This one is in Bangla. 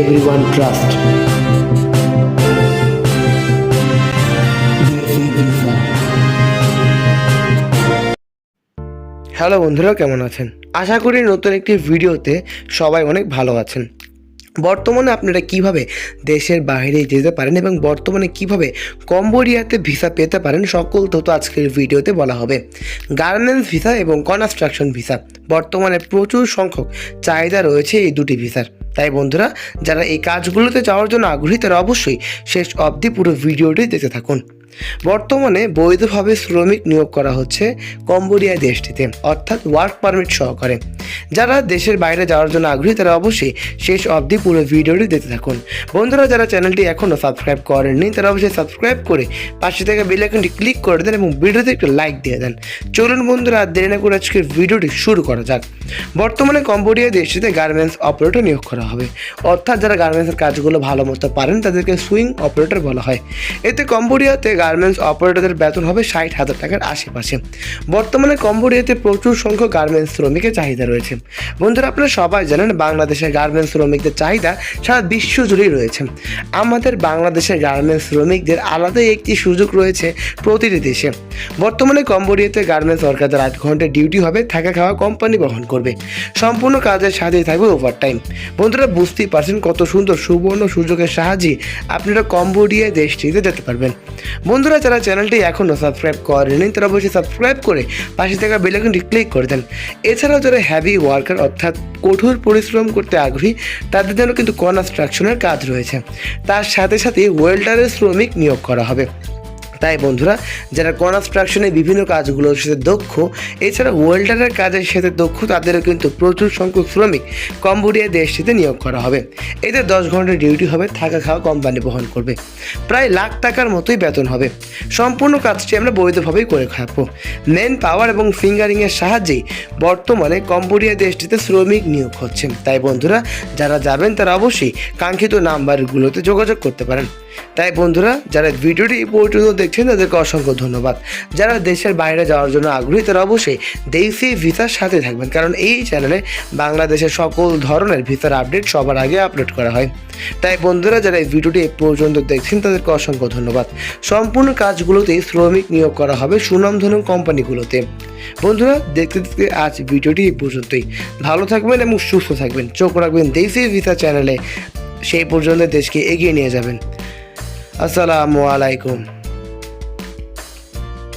everyone trust. হ্যালো বন্ধুরা, কেমন আছেন? আশা করি নতুন একটি ভিডিওতে সবাই অনেক ভালো আছেন। বর্তমানে আপনারা কীভাবে দেশের বাইরে যেতে পারেন এবং বর্তমানে কীভাবে কম্বোডিয়াতে ভিসা পেতে পারেন, সকল তথ্য আজকের ভিডিওতে বলা হবে। গার্মেন্টস ভিসা এবং কনস্ট্রাকশন ভিসা। বর্তমানে প্রচুর সংখ্যক চাহিদা রয়েছে এই দুটি ভিসার। তাই বন্ধুরা, যারা এই কাজগুলোতে যাওয়ার জন্য আগ্রহী, তারা অবশ্যই শেষ অবধি পুরো ভিডিওটি দেখতে থাকুন। বর্তমানে বৈধভাবে শ্রমিক নিয়োগ করা হচ্ছে কম্বোডিয়া দেশটিতে, অর্থাৎ ওয়ার্ক পারমিট সহকারে। যারা দেশের বাইরে যাওয়ার জন্য আগ্রহী, তারা অবশ্যই শেষ অবধি পুরো ভিডিওটি দেখতে থাকুন। বন্ধুরা, যারা চ্যানেলটি এখনও সাবস্ক্রাইব করেননি, তারা অবশ্যই সাবস্ক্রাইব করে পাশে থেকে বেল আইকনটি ক্লিক করে দেন এবং ভিডিওতে একটু লাইক দিয়ে দেন। চলুন বন্ধুরা, আর দেরি না করে আজকের ভিডিওটি শুরু করা যাক। বর্তমানে কম্বোডিয়া দেশটিতে গার্মেন্টস অপারেটর নিয়োগ করা হবে। অর্থাৎ যারা গার্মেন্টসের কাজগুলো ভালো মতো পারেন, তাদেরকে সুইং অপারেটর বলা হয়। এতে কম্বোডিয়াতে গার্মেন্টস অপারেটরদের বেতন হবে ষাট হাজার টাকার আশেপাশে। বর্তমানে কম্বোডিয়াতে প্রচুর সংখ্যক গার্মেন্টস শ্রমিকের চাহিদা রয়েছে। বন্ধুরা, আপনারা সবাই জানেন বাংলাদেশের গার্মেন্টস শ্রমিকদের চাহিদা সারা বিশ্ব জুড়েই রয়েছে। আমাদের বাংলাদেশের গার্মেন্টস শ্রমিকদের আলাদাই একটি সুযোগ রয়েছে প্রতিটি দেশে। বর্তমানে কম্বোডিয়াতে গার্মেন্টস সরকারদের আট ঘণ্টা ডিউটি হবে, থাকা খাওয়া কোম্পানি বহন করবে। সম্পূর্ণ কাজের সাথেই থাকবে ওভার টাইম বন্ধুরা, বুঝতেই পারছেন কত সুন্দর সুবর্ণ সুযোগের সাহায্যে আপনারা কম্বোডিয়া দেশটিতে যেতে পারবেন। বন্ধুরা, যারা চ্যানেলটি এখনও সাবস্ক্রাইব করেনি, তারা অবশ্যই সাবস্ক্রাইব করে পাশে থাকা বেলাইকনটি ক্লিক করে দেন। এছাড়াও যারা হ্যাভি ওয়ার্কার অর্থাৎ কঠোর পরিশ্রম করতে আগ্রহী, তাদের জন্য কিন্তু কনস্ট্রাকশনের কাজ রয়েছে। তার সাথে সাথে ওয়েল্ডারের শ্রমিক নিয়োগ করা হবে। তাই বন্ধুরা, যারা কনস্ট্রাকশনের বিভিন্ন কাজগুলোর সাথে দক্ষ, এছাড়া ওয়েল্ডারের কাজের সাথে দক্ষ, তাদেরও কিন্তু প্রচুর সংখ্যক শ্রমিক কম্বোডিয়া দেশটিতে নিয়োগ করা হবে। এতে দশ ঘণ্টা ডিউটি হবে, থাকা খাওয়া কোম্পানি বহন করবে। প্রায় লাখ টাকার মতোই বেতন হবে। সম্পূর্ণ কাজটি আমরা বৈধভাবেই করে খাব মেন পাওয়ার এবং ফিঙ্গারিংয়ের সাহায্যেই বর্তমানে কম্বোডিয়া দেশটিতে শ্রমিক নিয়োগ হচ্ছে। তাই বন্ধুরা, যারা যাবেন তারা অবশ্যই কাঙ্ক্ষিত নাম্বারগুলোতে যোগাযোগ করতে পারেন। তাই বন্ধুরা, যারা ভিডিওটি পর্যন্ত দেখছেন তাদেরকে অসংখ্য ধন্যবাদ। যারা দেশের বাইরে যাওয়ার জন্য আগ্রহী, তারা অবশ্যই দেশি ভিসার সাথে থাকবেন, কারণ এই চ্যানেলে বাংলাদেশের সকল ধরনের ভিসার আপডেট সবার আগে আপলোড করা হয়। তাই বন্ধুরা, যারা এই ভিডিওটি এই পর্যন্ত দেখছেন, তাদেরকে অসংখ্য ধন্যবাদ। সম্পূর্ণ কাজগুলোতেই শ্রমিক নিয়োগ করা হবে সুনামধন্য কোম্পানিগুলোতে। বন্ধুরা, দেখতে দেখতে আজ ভিডিওটি এই পর্যন্তই। ভালো থাকবেন এবং সুস্থ থাকবেন। চোখ রাখবেন দেশি ভিসা চ্যানেলে সেই পর্যন্ত দেশকে এগিয়ে নিয়ে যাবেন। আসসালামু আলাইকুম।